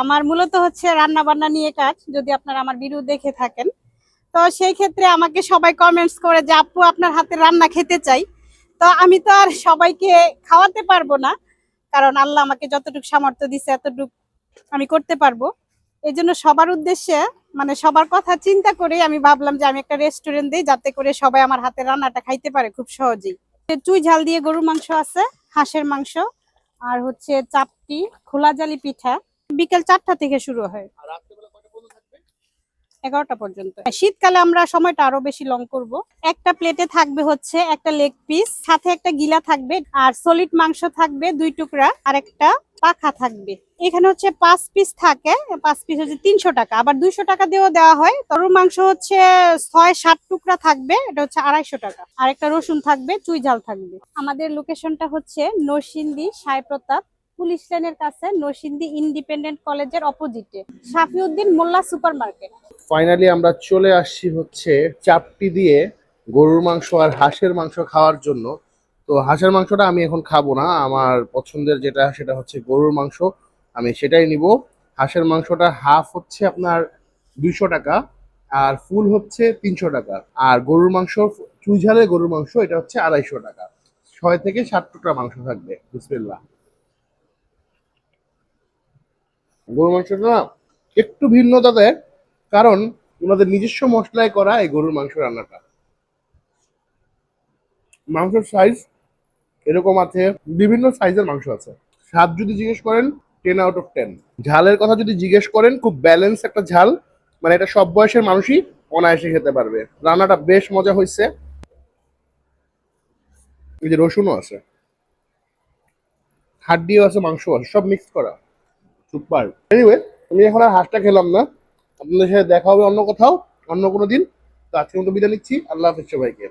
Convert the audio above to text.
আমার মূলত হচ্ছে রান্না বান্না নিয়ে কাজ, যদি আপনারা আমার ভিডিও দেখে থাকেন। তো সেই ক্ষেত্রে আমাকে সবাই কমেন্টস করে যে, আপু, আপনার হাতে রান্না খেতে চাই। তো আমি তো আর সবাইকে খাওয়াতে পারব না, কারণ আল্লাহ আমাকে যতটুকু সামর্থ্য দিছে এতটুকু আমি করতে পারব। এই জন্য সবার উদ্দেশ্যে মানে সবার কথা চিন্তা করে আমি ভাবলাম যে, আমি একটা রেস্টুরেন্ট দিই, যাতে করে সবাই আমার হাতে রান্নাটা খাইতে পারে খুব সহজেই। চুই ঝাল দিয়ে গরুর মাংস আছে, হাঁসের মাংস, আর হচ্ছে চাপটি খোলা জালি পিঠা। বিকেল চারটা থেকে শুরু হয়। এগারোটা পর্যন্ত। শীতকালে আমরা সময়টা আরও বেশি লং করব। একটা প্লেটে থাকবে হচ্ছে একটা লেগ পিস সাথে একটা গিলা থাকবে আর সলিড মাংস থাকবে দুই টুকরা আর একটা পাখা থাকবে। এখানে হচ্ছে পাঁচ পিস থাকে পাঁচ পিস হচ্ছে তিনশো টাকা আবার দুইশো টাকা দিয়েও দেওয়া হয়। গরুর মাংস হচ্ছে ছয় সাত টুকরা থাকবে এটা হচ্ছে আড়াইশো টাকা। আর একটা রসুন থাকবে চুই ঝাল থাকবে। আমাদের লোকেশনটা হচ্ছে নরসিংদী সাই প্রতাপ পুলিশ লাইনের কাছে নরসিংদী ইন্ডিপেন্ডেন্ট কলেজের অপোজিটে, Shafiuddin Molla super market finally আমরা চলে আসছি হচ্ছে চাপটি দিয়ে গরুর মাংস আর হাঁসের মাংস খাওয়ার জন্য। তো হাঁসের মাংসটা আমি এখন খাব না, আমার পছন্দের যেটা, সেটা হচ্ছে গরুর মাংস। আমি সেটাই নিব। হাঁসের মাংসটা হাফ হচ্ছে আপনার দুইশো টাকা আর ফুল হচ্ছে তিনশো টাকা। আর গরুর মাংস চুই ঝালের গরুর মাংস, এটা হচ্ছে আড়াইশো টাকা। ছয় থেকে সাত টুকরা মাংস থাকবে, বিসমিল্লাহ। গরুর মাংসটা না একটু ভিন্নতা দেয় কারণ ওনাদের নিজস্ব মশলায় করা এই গরুর মাংস রান্নাটা। মাংসের সাইজ এরকম আছে, বিভিন্ন সাইজের মাংস আছে। স্বাদ যদি জিজ্ঞেস করেন টেন আউট অফ টেন ঝালের কথা যদি জিজ্ঞেস করেন, খুব ব্যালেন্স একটা ঝাল মানে এটা সব বয়সের মানুষই অনায়াসে খেতে পারবে। রান্নাটা বেশ মজা হয়েছে। এই যে রসুনও আছে। হাড্ডিও আছে মাংস আছে, সব মিক্স করা। সুপার। এনিওয়ে আমি এখন আর হাঁসটা খেলাম না। আপনাদের সাথে দেখা হবে অন্য কোথাও, অন্য কোনো দিন। তো আজকে মতো বিদায় নিচ্ছি। আল্লাহ হাফিজ সবাইকে।